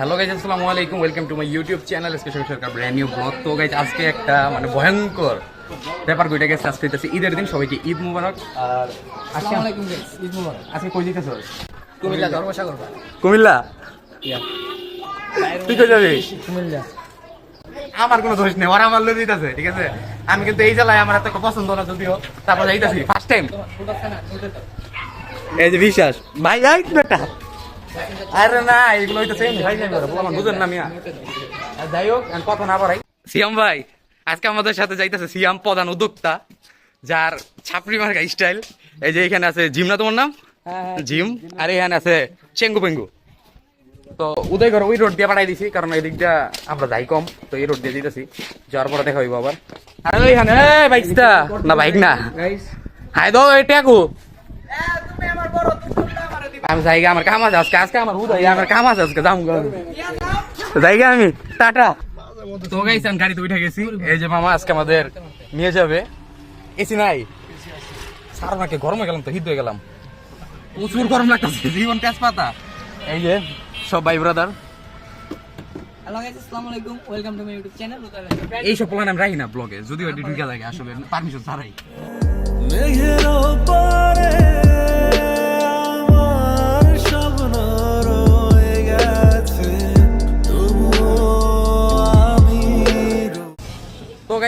Hello guys আসসালামু আলাইকুম। Welcome to my YouTube channel special Sarkar brand new vlog তো guys আজকে একটা মানে ভয়ঙ্কর ব্যাপার কইটা গেছে আজকে হইতেছে ঈদের দিন সবাইকে ঈদ মুবারক। আর আসসালামু আলাইকুম গাইস ঈদ মুবারক। আজকে কই যেতেছ কুমিল্লা ধর্মসাগর কুমিল্লা? তুই কই যাবি? কুমিল্লা। আমার কোনো দোষ নেই ওরা আমার লই দিতেছে ঠিক আছে? আমি কিন্তু এই জেলায় আমার এত পছন্দ না যদিও তারপর যাইতাছি ফার্স্ট টাইম এই যে বিশ্বাস। ভাই আই বেটা। আরে না এগুলো হইতেছে ভাই যাই বুঝেন না মিয়া। যাই হোক কথা না বাড়াই। সিয়াম ভাই আজকে আমাদের সাথে যাইতেছে সিয়াম প্রধান উদ্যোক্তা যার ছাপড়ি মার্কা স্টাইল এই যে এখানে আছে জিম না তোমার নাম? জিম। আর এখানে আছে চেঙ্গু পেঙ্গু। তো উদয়গড় ওই রোড দিয়ে পাঠাই দিছি কারণ এই দিকটা আমরা যাই কম তো এই রোড দিয়ে দিতেছি যাওয়ার পরে দেখা হইব আবার। আরে ওইখানে এই বাইকটা। না বাইক না। হাই দাও এটা কো আমি জায়গা আমার কাম আছে আজকে আজকে আমার উদয় আমার কাম আছে আজকে যাম জায়গা আমি টাটা। তো গাইস আমি গাড়িতে উঠে গেছি। এই যে মামা আজকে আমাদের নিয়ে যাবে। এসি নাই। সার নাকি গরমে গেলাম তো হিট হয়ে গেলাম। প্রচুর গরম লাগতেছে জীবন তেজপাতা। এই যে সব ভাই brother hello guys welcome to my YouTube channel এইসব প্ল্যান আমি রাখি না ব্লগে যদিও ঢুকে লাগে আসলে পারমিশন ছাড়াই। মেঘের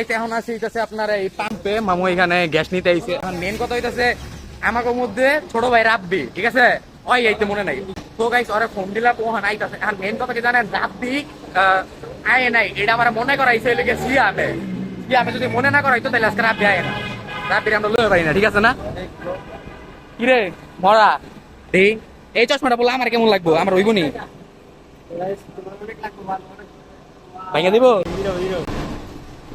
গাইছে এখন আছে হইতাছে আপনার এই পাম্পে মামু এখানে গ্যাস নিতে আইছে। এখন মেন কথা হইতাছে আমাকে মধ্যে ছোট ভাই রাব্বি ঠিক আছে? ওই আইতে মনে নাই। তো গাইস ওরে ফোন দিলাম ওখানে আইতাছে। এখন মেন কথা কি জানেন? রাব্বি আয় নাই। এটা আমার মনে করাইছে লেগে সিয়ামে। সিয়ামে যদি মনে না করাইতো তাহলে আজকে রাব্বি আয় না। রাব্বির আমরা লয়ে পারি না ঠিক আছে না? কিরে মরা? এই এই চশমাটা বলে আমার কেমন লাগবো? আমার হইব নি? ভাইয়া দিব?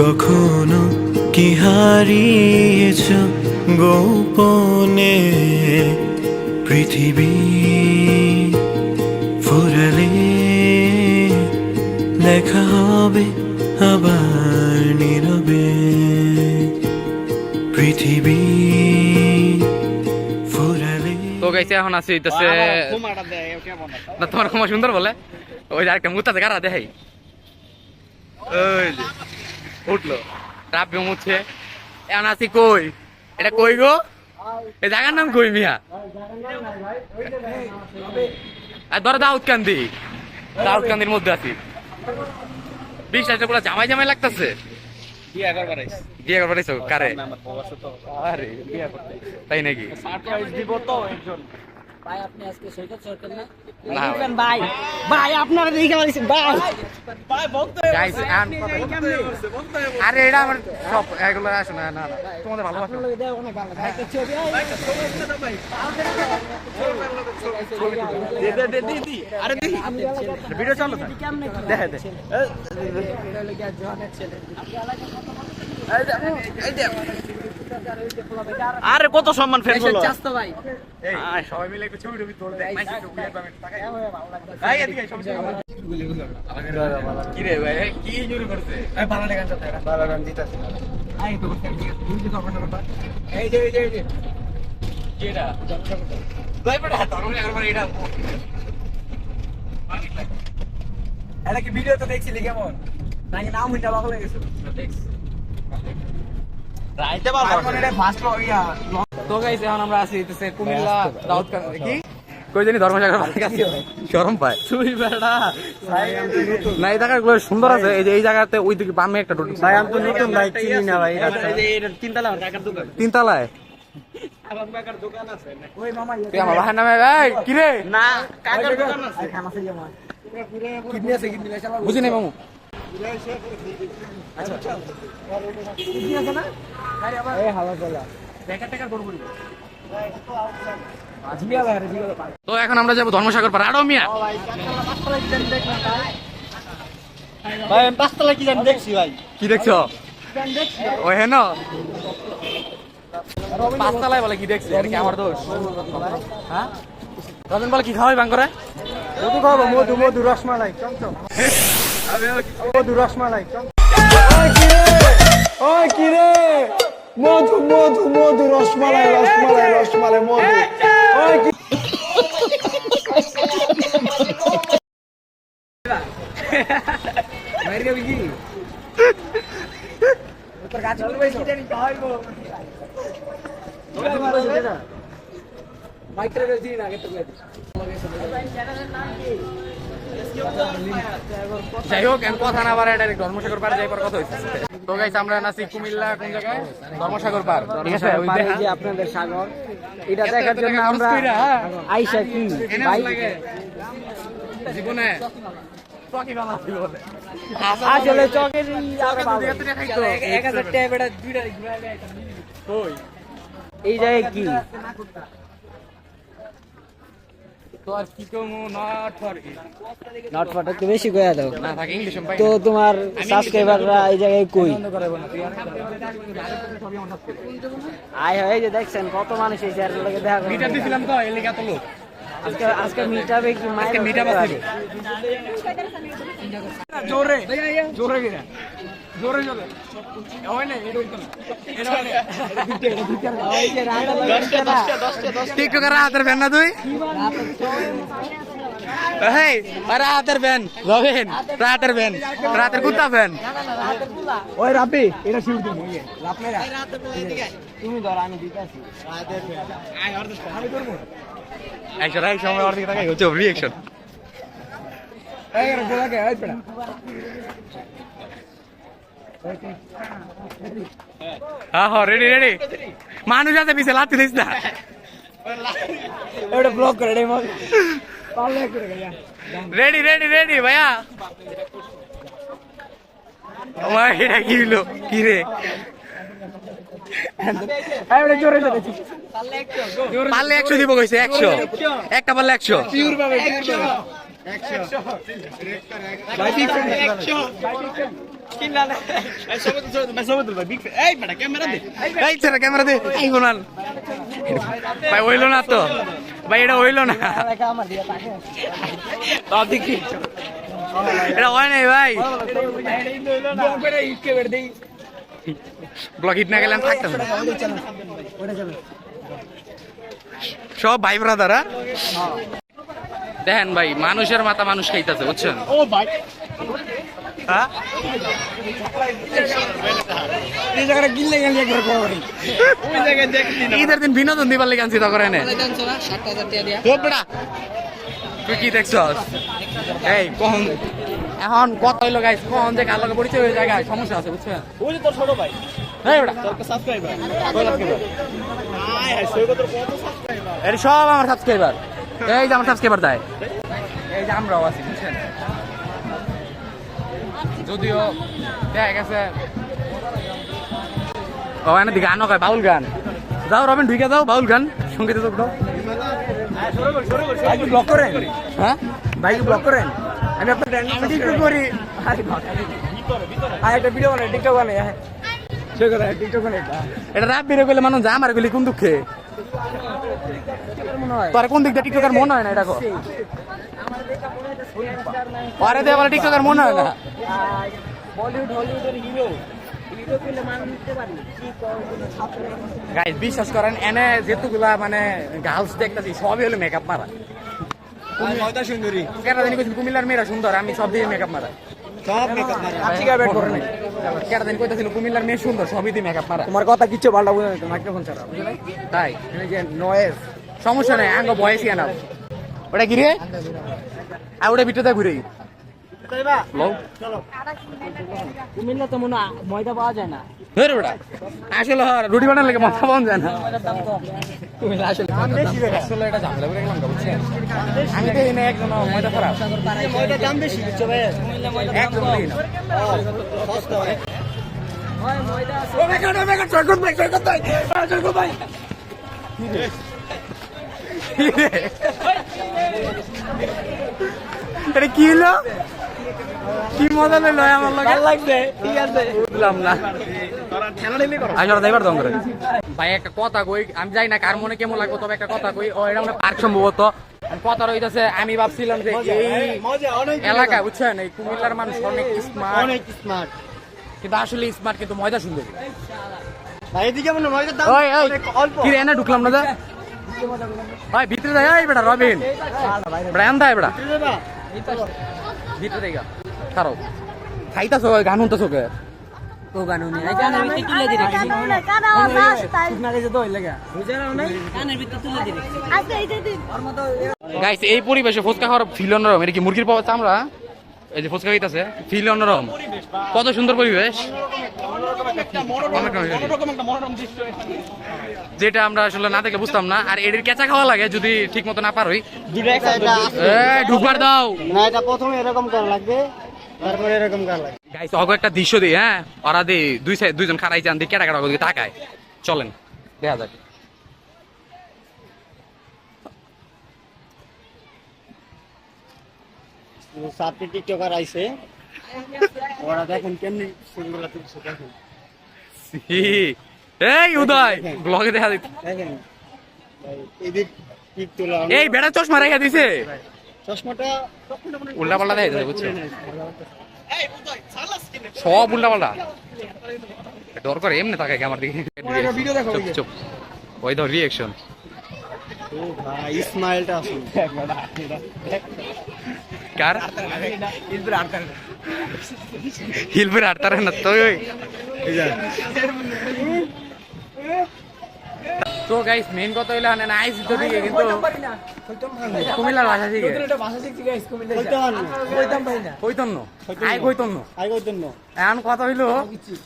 কখনো কি হারিয়েছ গোপনে? পৃথিবী ফুরালে দেখা হবে আবার নীরবে। পৃথিবী ফুরালে তো গাইছে এখন আছে হইতাছে না তোমার ক্ষমা সুন্দর বলে। ওই যে আরেকটা মুতাতে কারা দেখাই। ওই উঠল। রাব্বি মুছে এখন আছি কই? এটা কই গো? এই জায়গার নাম কই মিয়া? আর ধরো দাউদ কান্দি দাউদ কান্দির মধ্যে আছি। বিশ্বাসটা পুরো জামাই জামাই লাগতেছে। বিয়ে করবার কারে? আরে বিয়ে করতে। তাই নাকি? ভাই আপনি আজকে সৈকত সরকার না না ভাই ভাই আপনারা দেখে বলেছেন ভাই Guys, and- আরে এটা আমার সব এগুলো আসে না না না তোমাদের ভালোবাসা এটা অনেক ভালো ভাই একটা ছবি ভিডিও চালু কেমনে দেখে দে এটা লেগে জনের ছেলে আরে কত সম্মান ফেল হলো চাস্তো ভাই। এই সবাই মিলে একটু ছবি টবি তোল দেয় মাইক একটু উইয়ার পাবেন টাকা এই এদিকে সব কি রে ভাই কি জোরে করছে? এই বালালে গান চলতে বালালে গান আই তো করতে তুমি যে কথা কথা এই যে এই যে এই যে। কি এটা ভাই বড় ধরুন একবার এটা এটা কি ভিডিও তো দেখছিলি কেমন? নাকি নাম হইটা ভালো লেগেছে দেখছি রাইতে পারব আর এটা ফার্স্ট ইয়া তো গাইস এখন আমরা আছি কুমিল্লা কি? কই জানি ধর্মসাগর বাড়ির পায়। তুই বেড়া না এই জায়গাগুলো সুন্দর আছে। এই যে এই জায়গাতে ওই দিকে বামে একটা টোটো ভাই আমি তো নতুন ভাই চিনি না ভাই তিনতলা কাকার দোকান। তিন তলায় আমার কাকার দোকান আছে। ওই মামা তুই আমার বাসার নামে এই কি রে? না লেসা বুঝি নাই মামু। আরে তো এখন আমরা যাব ধর্মসাগর পার আরও মিয়া। ভাই আমি পাঁচতলা কি জানি দেখছি ভাই। কি দেখছ? ও হেন। পাঁচতলায় বলে কি দেখছি? এটা কি আমার দোষ? হ্যাঁ? রজন বলে কি খাওয়াই বাং করে মধু খাব মধু মধু রসমালাই চমচম। মধু রসমালাই ওই কি রে? মধু মধু মধু রসমালাই রসমালাই রসমালাই মধু। ওই কি যাই হোক কথা না বাড়ায় ডাইরেক্ট ধর্মসাগর পার যাইবার কথা হইছে তো গাইস আমরা নাসি কুমিল্লা কোন জায়গায় ধর্মসাগর পার ঠিক আছে ওই যে আপনাদের সাগর এটা দেখার জন্য আমরা হ্যাঁ। আইসা কি ভাই জীবনে আসলে চকের। এক হাজার টাকা দুইটা কই এই জায়গায় কি তো একটু বেশি কয়া দাও। তোমার সাবস্ক্রাইবাররা এই জায়গায় কই? আয় হয় যে দেখছেন কত মানুষ এই চেয়ারের দেখা দিছিলাম তো লোক। আজকে আজকে মিটাবে কি মায়ের আজকে মিটার বাছিল জোরে জোরে গিরা জোরে জোরে। হয় না এটা হইতো না। এটা হয় না ওই যে রান্না দশটা দশটা দশটা টিকটকার হাতের ফ্যান না তুই? হেই আরে হাতের ফ্যান রবেন রাতের ফ্যান রাতের কুত্তা ফ্যান। ওই রাপি এটা শিউর তুমি রাপ মেরা তুমি ধর আমি দিতাছি আমি করব এক সময় ওর দিকে তাকাই হচ্ছে রিয়েকশন এই রে গোলা কে এই পেড়া হ্যাঁ হ্যাঁ রেডি রেডি মানুষ আছে পিছে লাত্তি দিস না এটা ব্লক করে রে রেডি রেডি রেডি ভাইয়া আমার এটা কি হলো কি রে দিব একটা একশো পিওর ভাবে 100 ভাই ঠিক করে 100 কিনা না এই ছেড়ে, ক্যামেরা দে। ভাই হইল না তো। ভাই, এটা হইল না। এটা হয় নাই, ভাই। ব্লক করে ইটকে বের দেই ব্লক হিট না। গেলে আমি থাকতাম সব ভাই ব্রাদার দেখেন ভাই মানুষের মাথা মানুষ খাইতেছে বুঝছেন? ও ভাই। হ্যাঁ? এই জায়গাটা গিললে গেলে একবার করে ওই জায়গায় দেখলি ঈদের দিন বিনোদন দিবার লেগে আনছি তখন এনে তুই কি দেখছস? এই কখন এখন কত হইল গাইস কখন যে কার লগে পরিচয় হয়ে guys, সমস্যা আছে বুঝছেন? ওই যে তোর ছোট ভাই। এই বেড়া তোর সাবস্ক্রাইবার আয় হায় সই কত কত সাবস্ক্রাইবার এর সব আমার সাবস্ক্রাইবার এই যে আমার সাবস্ক্রাইবার দেয়। এই যে আমরাও আছি বুঝছেন? যদিও দেখা গেছে। ও এনে দি গানও কয় বাউল গান। যাও রবেন ঢুকে যাও বাউল গান। সংগীত যোগ দাও। ভাই কি ব্লক করেন? হ্যাঁ? ভাই কি ব্লক করেন? আমি আপনার টিকটক করি। আর একটা ভিডিও বানাই টিকটক বানাই হ্যাঁ। কথা টিকটক বানাই এটা রাত বেরো করলে মানুষ যা আমার গেলি কোন দুঃখে। তোর কোন দিকটা টিকটকার মনে হয় না এটা পরে টিকটকার মনে হয় না। বলিউড হলিউডের হিরো গাইজ বিশ্বাস করেন এনে যেতুগুলা মানে গার্লস দেখতেছি সবই হলো মেকআপ মারা। ময়দা সুন্দরী। কেন জানি কইছেন কুমিল্লার মেয়েরা সুন্দর আমি সব দিয়ে মেকআপ মারা। সব মেকআপ মারা। আপনি কা বেট করেন কেন জানি কইতেছিল কুমিল্লার মেয়ে সুন্দর সবই দিয়ে মেকআপ মারা। তোমার কথা কিচ্ছু পাল্টা বুঝে না মাইক্রোফোন ছাড়া বুঝলে? নাই তাই? এই যে নয়েজ সমস্যা নাই আঙ্গ বয়সই আনা ওটা কি রে? আর ওটা ভিতরে ঘুরে লও। কুমিল্লা তো মনে ময়দা পাওয়া যায় না। ধরে ওটা। আসলে হর রুটি বানার লাগে মাথা পাওয়া যায় না। হয় এটা কি হলো? কি মজা লইলো আমার লগে? ভালো লাগছে ঠিক আছে। বুঝলাম না। ভাই একটা কথা কই আমি যাই না কার মনে কেমন লাগবে তবে একটা কথা কই ও এটা পার্ক সম্ভবত। কথা রইতেছে আমি ভাবছিলাম যে এই এলাকা বুঝছেন? এই কুমিল্লার মানুষ অনেক স্মার্ট অনেক স্মার্ট কিন্তু আসলে স্মার্ট কিন্তু ময়দা সুন্দর। ভাই এদিকে মনে হয় দাম ওই ওই অনেক অল্প। কি রে এনে ঢুকলাম না যা। ভাই ভিতরে যাই এই বেটা রবিন। বেটা এন্দা বেটা। ভিতরে খাইতাছো গান শুনতাছো কে? তো গান উনি এই গানের ভিতরে তুলে দিরে না গেছে তো হইলে বুঝারাও নাই? গানের ভিতরে তুলে দিরে ওর মতো গাইস এই পরিবেশে ফুচকা খাওয়ার ফিল অন্যরকম এটা কি মুরগির পাওয়া চামড়া? এই যে ফুচকা ফিল অন্যরকম। কত সুন্দর পরিবেশ। যেটা আমরা আসলে না দেখলে বুঝতাম না, আর এটির কেঁচা খাওয়া লাগে যদি ঠিক মতো না পারোই। ঢুকবার দাও। না এটা প্রথমে এরকম লাগবে দৃশ্য দিই হ্যাঁ? দুই দুইজন খারাই যান দি কেটা কেটা তাকায়। চলেন, দেখা যাক। সাতটি টিকটকার আইছে। ওরা দেখেন কেমনি ফুলগুলা তুলছে দেখেন। এই উদয় ব্লগে দেখা দিত। দেখেন এদিক টিক তোলা এই বেড়া চশমা রাইয়া দিছে। চশমাটা উল্টা পাল্টা দেখা যাচ্ছে বুঝছ সব উল্টা পাল্টা ডর করে এমনি তাকায় আমার দিকে। চুপ চুপ। ওই ধর রিয়েকশন ও ভাই ইসমাইলটা আসুন না তো গাইস মেইন কথা হইল না আইস তো দিকে কিন্তু কুমিল্লার ভাষা শিখে ভাষা শিখছি গাইস কুমিল্লা আই আই কইতেন এখন কথা হইল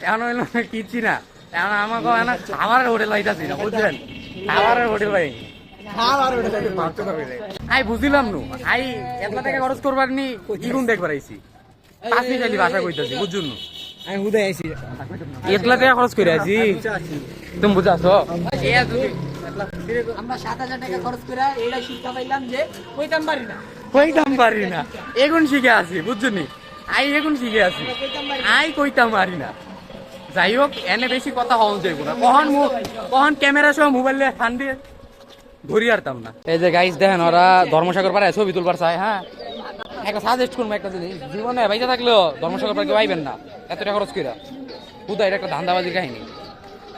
এখন হইল কিচ্ছি না এখন আমাকে খাবারের হোটেল হইতাছি না বুঝলেন খাবারের হোটেল ভাই আই বুঝিলাম নু। আই এতলা টাকা খরচ করবার নি দেখবার আইছি। পাঁচ মিনিট ভাষা কইতাছি বুঝুন নু? আমি হুদে আইছি। এতলা টাকা খরচ করে আছি। তুমি বুঝাছো? আমরা সাত হাজার টাকা খরচ করে এইটা শিক্ষা পাইলাম যে কইতাম পারি না। কইতাম পারি না। এগুন শিখে আছি বুঝছনি আই এগুন শিখে আছি। আই কইতাম পারি না। যাই হোক এনে বেশি কথা হল যাইব না। কখন কখন ক্যামেরা সহ মোবাইল ফান দিয়ে। ধরি আরতাম না। এই যে গাইস দেখেন ওরা ধর্মসাগর পাড়ায় ছবি তুলবার চায় হ্যাঁ? একটা সাজেস্ট করব একটা জিনিস। জীবনে বাইচা থাকলেও ধর্মসাগর পাড়া কেউ আইবেন না এত টাকা খরচ কইরা। হুদা এটা একটা ধান্দাবাজির কাহিনী।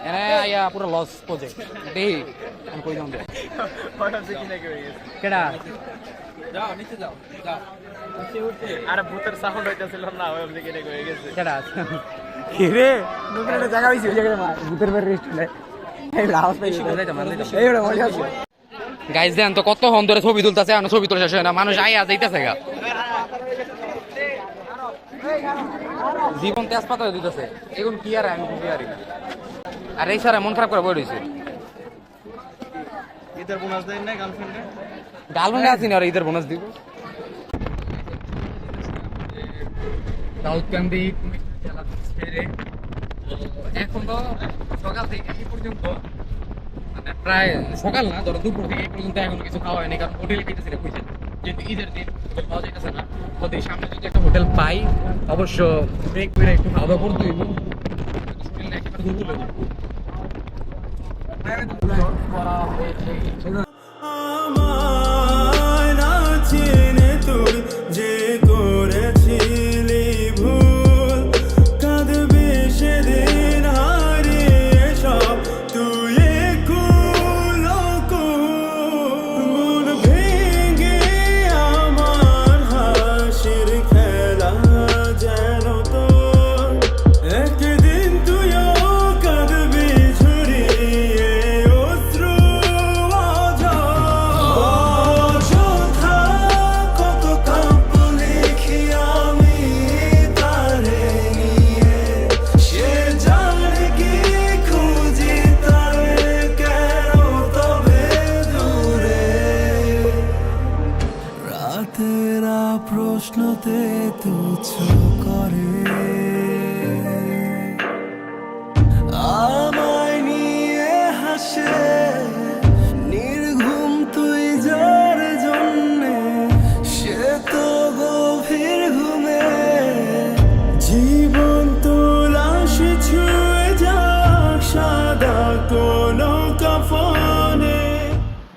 এনে পুরো লস প্রজেক্ট দেহি আমি কই দাম কেডা? কেডা? রে? নতুন একটা জায়গা হইছে ওই জায়গায় ভূতের বাড়ি রেস্টুরেন্ট এই রাহাত পাইছি। এই বড় মজা আছে। গাইজ দেন তো কত হন ধরে ছবি তুলতেছে? এখন ছবি তোলা শেষ হয় না। মানুষ আইয়া যাইতেছে গা। জীবন তেজপাতা দিতেছে। এখন কি আর আমি বুঝি পারি না আর এই স্যার মন খারাপ করে বই রয়েছে ঈদের বোনাস দেন না গার্লফ্রেন্ডে গার্লফ্রেন্ড আছি না আর ঈদের বোনাস দিব। দাউদকান্দি জেলা ছেড়ে এখন তো সকাল থেকে এই পর্যন্ত প্রায় সকাল না, ধরো দুপুর থেকে পর্যন্ত এখন কিছু খাওয়া হয়নি, কারণ হোটেলে খেতেছি না বুঝছেন? যেহেতু ঈদের দিন হোটেল পাওয়া যাইতেছে না। ওদের সামনে যদি একটা হোটেল পাই, অবশ্য ব্রেক করে একটু খাওয়া দাওয়া করতে শরীরটা একেবারে দুর্বল হয়ে যাবে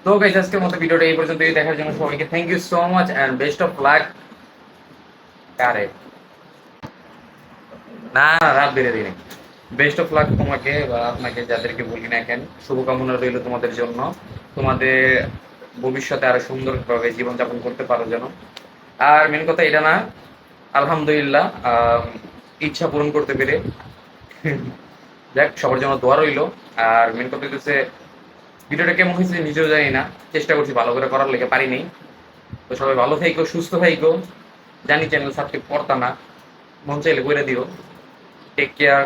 তো গাইস আজকের মতো ভিডিওটা এই পর্যন্ত দেখার জন্য সবাইকে thank you so much and best of luck কারে না না রাত বেড়ে দিনে বেস্ট অফ লাক তোমাকে বা আপনাকে যাদেরকে বলি না কেন, শুভকামনা রইল তোমাদের জন্য। তোমাদের ভবিষ্যতে আরও সুন্দরভাবে জীবনযাপন করতে পারো যেন। আর মেন কথা এটা না, আলহামদুলিল্লাহ ইচ্ছা পূরণ করতে পেরে। দেখ সবার জন্য দোয়া রইল। আর মেন কথা হচ্ছে ভিডিওটা কেমন হয়েছে নিজেও জানি না। চেষ্টা করছি ভালো করে করার লেগে পারিনি তো সবাই ভালো থাইকো, সুস্থ থাইকো। জানি চ্যানেল সাবস্ক্রাইব করতা না। মন চাইলে করে দিও। Take care